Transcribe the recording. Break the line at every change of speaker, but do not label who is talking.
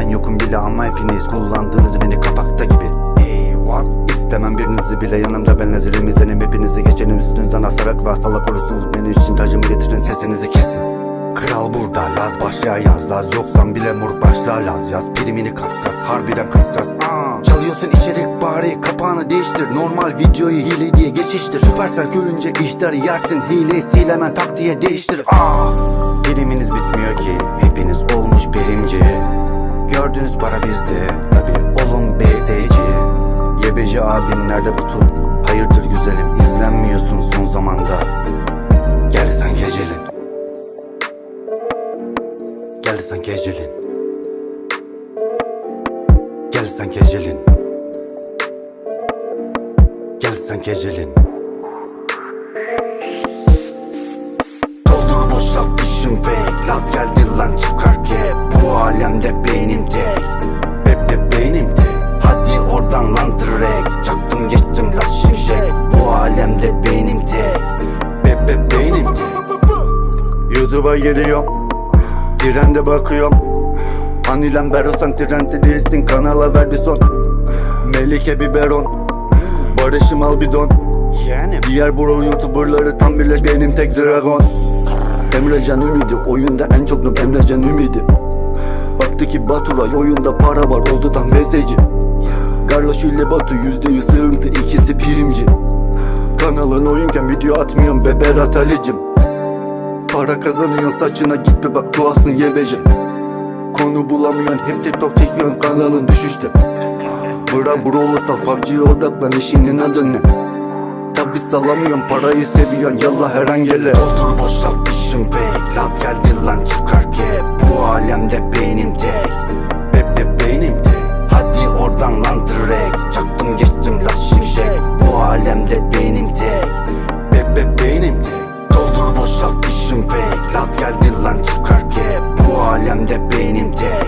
ben yokum bile ama hepiniz kullandığınız beni kapakta gibi? İstemem birinizi bile yanımda ben nazirim izlenim hepinizi. Geçenim üstünüzden asarak ve salak olursunuz. Benim için tacımı getirin sesinizi kesin. Kral burada Laz başla yaz Laz yoksan bile mur başla. Laz yaz Primini kas kas harbiden kas kas Aa. Çalıyorsun içerik bari kapağını değiştir. Normal videoyu hile diye geçiştir. Süpersel görünce ihtarı yersin. Hile sil hemen tak diye değiştir Aa. Priminiz Yebeci abin nerede bu tur? Hayırdır güzelim izlenmiyorsun son zamanda. Gel sen gecelin Gel sen gecelin Gel sen gecelin Gel sen gecelin Doldur boşalt işim fake. Laz geldi lan çıkar kep Bu alemde beynim YouTube'a giriyorum Trende bakıyorum. Anilem Berosan trende değilsin kanala verdi son. Melike biberon. Barış'ım al bidon Yani. Diğer bro youtuberları tam birleş benim tek dragon. Emrecan Ümidi oyunda en çok noob Emrecan Ümidi. Baktı ki Baturay oyunda para var oldu tam mesajı. Garloş ile Batu yüzde yüz sığıntı ikisi primci Kanalın oyunken video atmıyorum be Berat Ali'cim Para kazanıyorsun saçına git bir bak tuhafsın yebeci Konu bulamıyorsun hep TikTok çekiyorsun kanalın düşüşte. Bırak brawl'ı sal PUBG'ye odaklan işinin adı ne? Tabi salamıyorsun parayı seviyorsun yallah her an gele. Doldur boşalt işim be alemde benimde